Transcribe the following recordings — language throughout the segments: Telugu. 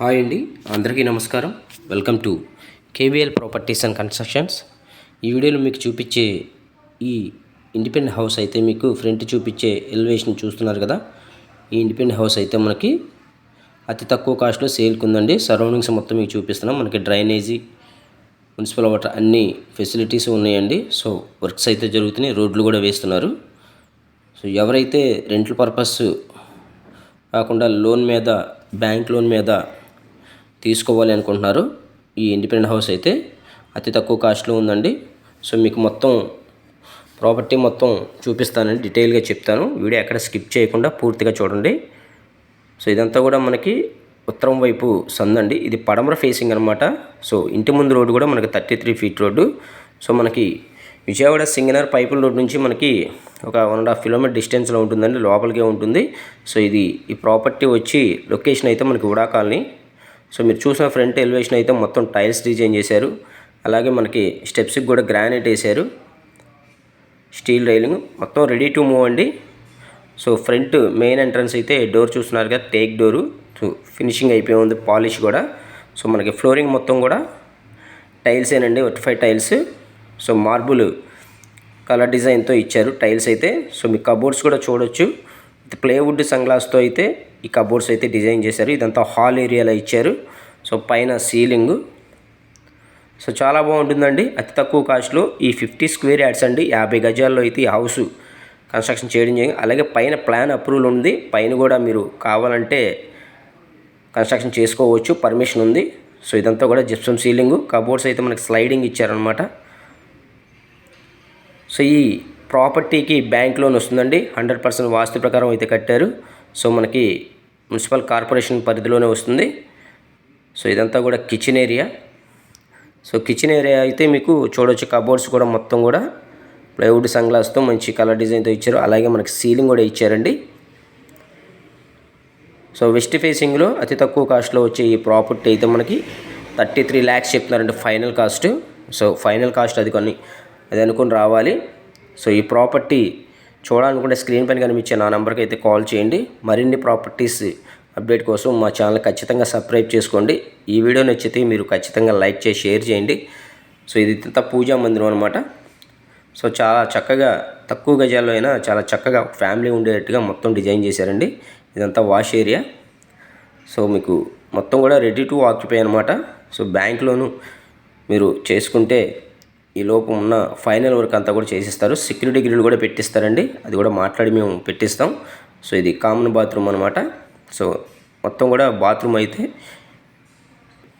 హాయ్ అండి. అందరికీ నమస్కారం. Welcome to KVL properties and constructions. ఈ వీడియోలో మీకు చూపించే ఈ ఇండిపెండెంట్ హౌస్ అయితే మీకు ఫ్రంట్ చూపించే ఎలివేషన్ చూస్తున్నారు కదా. ఈ ఇండిపెండెంట్ హౌస్ అయితే మనకి అతి తక్కువ కాస్ట్లో సేల్కి ఉందండి. సరౌండింగ్స్ మొత్తం మీకు చూపిస్తున్నాం. మనకి డ్రైనేజీ మున్సిపల్ వాటర్ అన్ని ఫెసిలిటీస్ ఉన్నాయండి. సో వర్క్స్ అయితే జరుగుతున్నాయి. రోడ్లు కూడా వేస్తున్నారు. సో ఎవరైతే రెంట్ల పర్పస్ కాకుండా లోన్ మీద బ్యాంక్ లోన్ మీద తీసుకోవాలి అనుకుంటున్నారు. ఈ ఇండిపెండెంట్ హౌస్ అయితే అతి తక్కువ కాస్ట్లో ఉందండి. సో మీకు మొత్తం ప్రాపర్టీ మొత్తం చూపిస్తానండి డీటెయిల్గా చెప్తాను. వీడియో ఎక్కడ స్కిప్ చేయకుండా పూర్తిగా చూడండి. సో ఇదంతా కూడా మనకి ఉత్తరం వైపు సందండి. ఇది పడమర ఫేసింగ్ అనమాట సో ఇంటి ముందు రోడ్డు కూడా మనకి thirty three feet road. So మనకి విజయవాడ సింగనర్ పైపుల్ రోడ్ నుంచి మనకి ఒక వన్ అండ్ హాఫ్ కిలోమీటర్ డిస్టెన్స్లో ఉంటుందండి. లోపలికే ఉంటుంది. సో ఇది ఈ ప్రాపర్టీ వచ్చి లొకేషన్ అయితే మనకి ఉడా కాలనీ. సో మీరు చూసిన ఫ్రంట్ ఎలివేషన్ అయితే మొత్తం టైల్స్ డిజైన్ చేశారు. అలాగే మనకి స్టెప్స్కి కూడా గ్రానైట్ వేశారు. స్టీల్ రైలింగ్ మొత్తం రెడీ టు మూవ్ అండి. సో ఫ్రంట్ మెయిన్ ఎంట్రన్స్ అయితే డోర్ చూస్తున్నారు కదా టేక్ డోరు సో ఫినిషింగ్ అయిపోయి ఉంది పాలిష్ కూడా. సో మనకి ఫ్లోరింగ్ మొత్తం కూడా టైల్స్ ఏనండి vitrified tiles so marble colour డిజైన్తో ఇచ్చారు టైల్స్ అయితే. సో మీ కబోర్డ్స్ కూడా చూడొచ్చు. ప్లేవుడ్ సన్ గ్లాస్తో అయితే ఈ కబోర్డ్స్ అయితే డిజైన్ చేశారు. ఇదంతా హాల్ ఏరియాలో ఇచ్చారు. సో పైన సీలింగ్. సో చాలా బాగుంటుందండి. అతి తక్కువ కాస్ట్లో ఈ ఫిఫ్టీ స్క్వేర్ యాడ్స్ అండి. యాభై గజాల్లో అయితే ఈ హౌస్ కన్స్ట్రక్షన్ చేయడం జరిగింది. అలాగే పైన ప్లాన్ అప్రూవల్ ఉంది. పైన కూడా మీరు కావాలంటే కన్స్ట్రక్షన్ చేసుకోవచ్చు. పర్మిషన్ ఉంది. సో ఇదంతా కూడా జిప్సమ్ సీలింగ్. కబోర్డ్స్ అయితే మనకి స్లైడింగ్ ఇచ్చారనమాట సో ఈ ప్రాపర్టీకి బ్యాంక్ లోన్ వస్తుందండి. హండ్రెడ్ పర్సెంట్ వాస్తు ప్రకారం అయితే కట్టారు. సో మనకి మున్సిపల్ కార్పొరేషన్ పరిధిలోనే వస్తుంది. సో ఇదంతా కూడా kitchen area so kitchen area అయితే మీకు చూడవచ్చు కబోర్డ్స్ కూడా మొత్తం కూడా ప్లైవుడ్ సన్గ్లాస్తో మంచి కలర్ డిజైన్తో ఇచ్చారు. అలాగే మనకి సీలింగ్ కూడా ఇచ్చారండి. సో వెస్ట్ ఫేసింగ్లో అతి తక్కువ కాస్ట్లో వచ్చే ఈ ప్రాపర్టీ అయితే మనకి థర్టీ త్రీ ల్యాక్స్ చెప్తున్నారండి final cost so final cost అది కొన్ని అది అనుకుని రావాలి. సో ఈ ప్రాపర్టీ చూడాలనుకుంటే స్క్రీన్ పైన కనిపించే నా నెంబర్కి అయితే కాల్ చేయండి. మరిన్ని ప్రాపర్టీస్ అప్డేట్ కోసం మా ఛానల్ ఖచ్చితంగా సబ్స్క్రైబ్ చేసుకోండి. ఈ వీడియో నచ్చితే మీరు ఖచ్చితంగా లైక్ చేసి షేర్ చేయండి. సో ఇది ఇంత పూజా మందిరం అనమాట సో చాలా చక్కగా తక్కువ గజాల్లో అయినా చాలా చక్కగా ఫ్యామిలీ ఉండేటట్టుగా మొత్తం డిజైన్ చేశారండి. ఇదంతా వాష్ ఏరియా. సో మీకు మొత్తం కూడా రెడీ టు ఆక్యుపై అనమాట సో బ్యాంక్లోను మీరు చేసుకుంటే ఈ లోపు ఉన్న ఫైనల్ వర్క్ అంతా కూడా చేసిస్తారు. సెక్యూరిటీ గ్రిల్ కూడా పెట్టిస్తారండి. అది కూడా మాట్లాడి మేము పెట్టిస్తాం. సో ఇది కామన్ బాత్రూమ్ అనమాట సో మొత్తం కూడా బాత్రూమ్ అయితే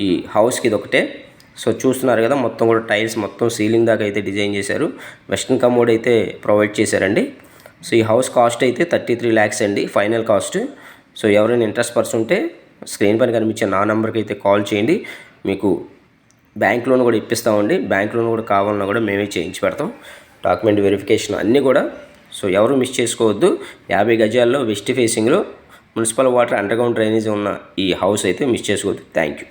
ఈ హౌస్కి ఇది ఒకటే సో చూస్తున్నారు కదా మొత్తం కూడా టైల్స్ మొత్తం సీలింగ్ దాకా అయితే డిజైన్ చేశారు. వెస్ట్రన్ కమోడ్ అయితే ప్రొవైడ్ చేశారండి. సో ఈ హౌస్ కాస్ట్ అయితే థర్టీ త్రీ ల్యాక్స్ అండి ఫైనల్ కాస్ట్. సో ఎవరైనా ఇంట్రెస్ట్ పర్సన్ ఉంటే స్క్రీన్ పైన కనిపించే నా నెంబర్కి అయితే కాల్ చేయండి. మీకు బ్యాంక్ లోన్ కూడా ఇప్పిస్తామండి. బ్యాంక్ లోన్ కూడా కావాలన్నా కూడా మేమే చేయించి పెడతాం. డాక్యుమెంట్ వెరిఫికేషన్ అన్నీ కూడా. సో ఎవరు మిస్ చేసుకోవద్దు. యాభై గజాల్లో వెస్ట్ ఫేసింగ్లో మున్సిపల్ వాటర్ అండర్గ్రౌండ్ డ్రైనేజ్ ఉన్న ఈ హౌస్ అయితే మిస్ చేసుకోవద్దు. Thank you